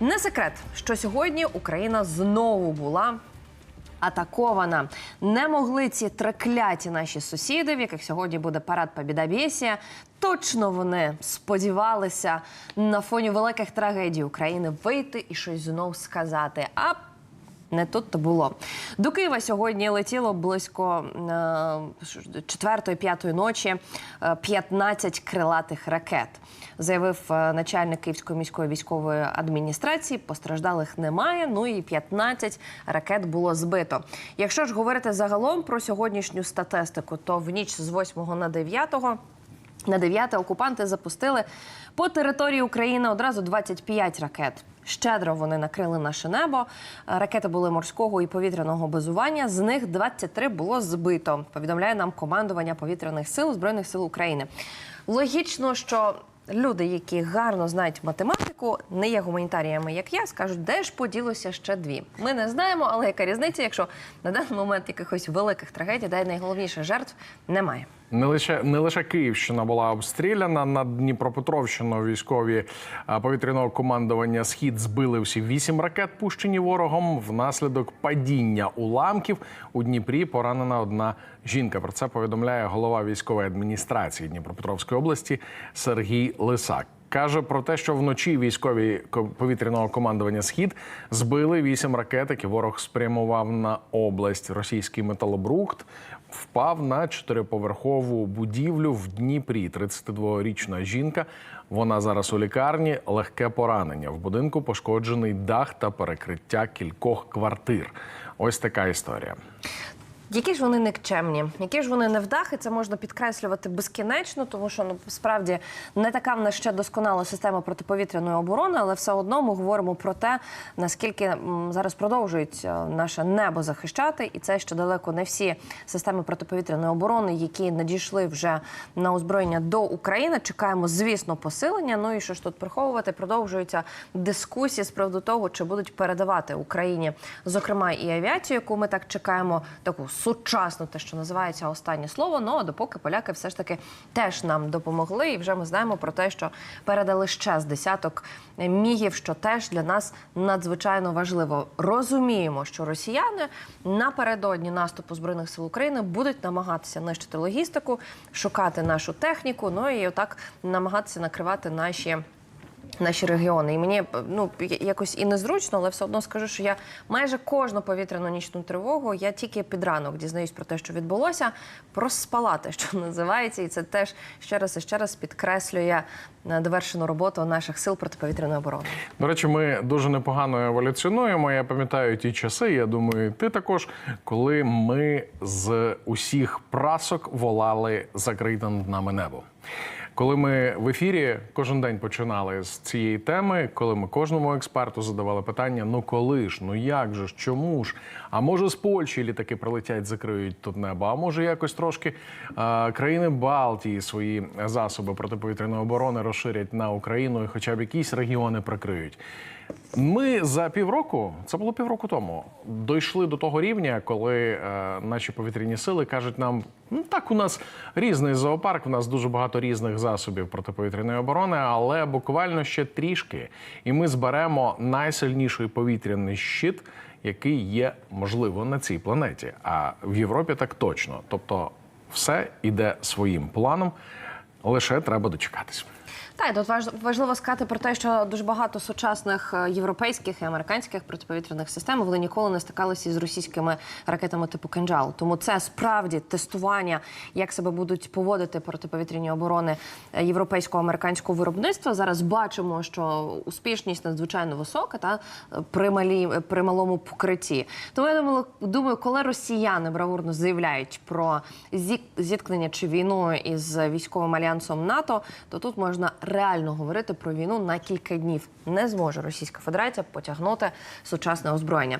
Не секрет, що сьогодні Україна знову була. Атакована не могли ці трекляті наші сусіди, в яких сьогодні буде парад Побідобєсія. Точно вони сподівалися на фоні великих трагедій України вийти і щось знов сказати. А не тут то було. До Києва сьогодні летіло близько е, четвертої-п'ятої ночі е, 15 крилатих ракет. Заявив е, начальник Київської міської військової адміністрації. Постраждалих немає. Ну і 15 ракет було збито. Якщо ж говорити загалом про сьогоднішню статистику, то в ніч з 8 на 9 на 9 окупанти запустили по території України одразу 25 ракет. Щедро вони накрили наше небо. Ракети були морського і повітряного базування. З них 23 було збито. Повідомляє нам командування повітряних сил збройних сил України. Логічно, що люди, які гарно знають математику, не є гуманітаріями, як я, скажуть, де ж поділося ще дві. Ми не знаємо, але яка різниця, якщо на даний момент якихось великих трагедій, де найголовніше жертв немає. Не лише не лише Київщина була обстріляна на Дніпропетровщину. Військові повітряного командування Схід збили всі вісім ракет, пущені ворогом. Внаслідок падіння уламків у Дніпрі поранена одна жінка. Про це повідомляє голова військової адміністрації Дніпропетровської області Сергій Лисак. Каже про те, що вночі військові ко- повітряного командування Схід збили вісім ракет, які ворог спрямував на область. Російський металобрухт впав на чотириповерхову будівлю в Дніпрі. 32-річна жінка. Вона зараз у лікарні. Легке поранення. В будинку пошкоджений дах та перекриття кількох квартир. Ось така історія. Які ж вони никчемні, які ж вони невдахи, це можна підкреслювати безкінечно, тому що ну справді не така в нас ще досконала система протиповітряної оборони, але все одно ми говоримо про те, наскільки зараз продовжують е, наше небо захищати, і це ще далеко не всі системи протиповітряної оборони, які надійшли вже на озброєння до України. Чекаємо, звісно, посилення. Ну і що ж тут приховувати, продовжуються дискусії з приводу того, чи будуть передавати Україні, зокрема і авіацію, яку ми так чекаємо, таку сучасну, те, що називається останнє слово. Ну а допоки поляки все ж таки теж нам допомогли, і вже ми знаємо про те, що передали ще з десяток мігів, що теж для нас надзвичайно важливо. Розуміємо, що росіяни напередодні наступу збройних сил України будуть намагатися нищити логістику, шукати нашу техніку, ну і отак намагатися накривати наші. Наші регіони, і мені ну якось і незручно, але все одно скажу, що я майже кожну повітряну нічну тривогу я тільки під ранок дізнаюсь про те, що відбулося, проспалати, що називається, і це теж ще раз і ще раз підкреслює е, довершену роботу наших сил протиповітряної оборони. До речі, ми дуже непогано еволюціонуємо. Я пам'ятаю ті часи. Я думаю, ти також, коли ми з усіх прасок волали закрите над нами небо. Коли ми в ефірі кожен день починали з цієї теми, коли ми кожному експерту задавали питання: ну коли ж, ну як же ж, чому ж? А може з Польщі літаки прилетять, закриють тут небо? А може якось трошки е, країни Балтії свої засоби протиповітряної оборони розширять на Україну і хоча б якісь регіони прикриють. Ми за півроку, це було півроку тому, дійшли до того рівня, коли е, наші повітряні сили кажуть нам: ну так, у нас різний зоопарк, у нас дуже багато різних засобів протиповітряної оборони, але буквально ще трішки, і ми зберемо найсильніший повітряний щит, який є можливо на цій планеті. А в Європі так точно. Тобто, все йде своїм планом, лише треба дочекатись. Так, тут важливо сказати про те, що дуже багато сучасних е, європейських і американських протиповітряних систем вони ніколи не стикалися із російськими ракетами типу «Кинджал». Тому це справді тестування, як себе будуть поводити протиповітряні оборони е, європейського американського виробництва. Зараз бачимо, що успішність надзвичайно висока та е, при малі при малому покритті. Тому я думала, думаю, коли росіяни бравурно заявляють про зіткнення чи війну із військовим альянсом НАТО, то тут можна реально говорити про війну на кілька днів. Не зможе Російська Федерація потягнути сучасне озброєння.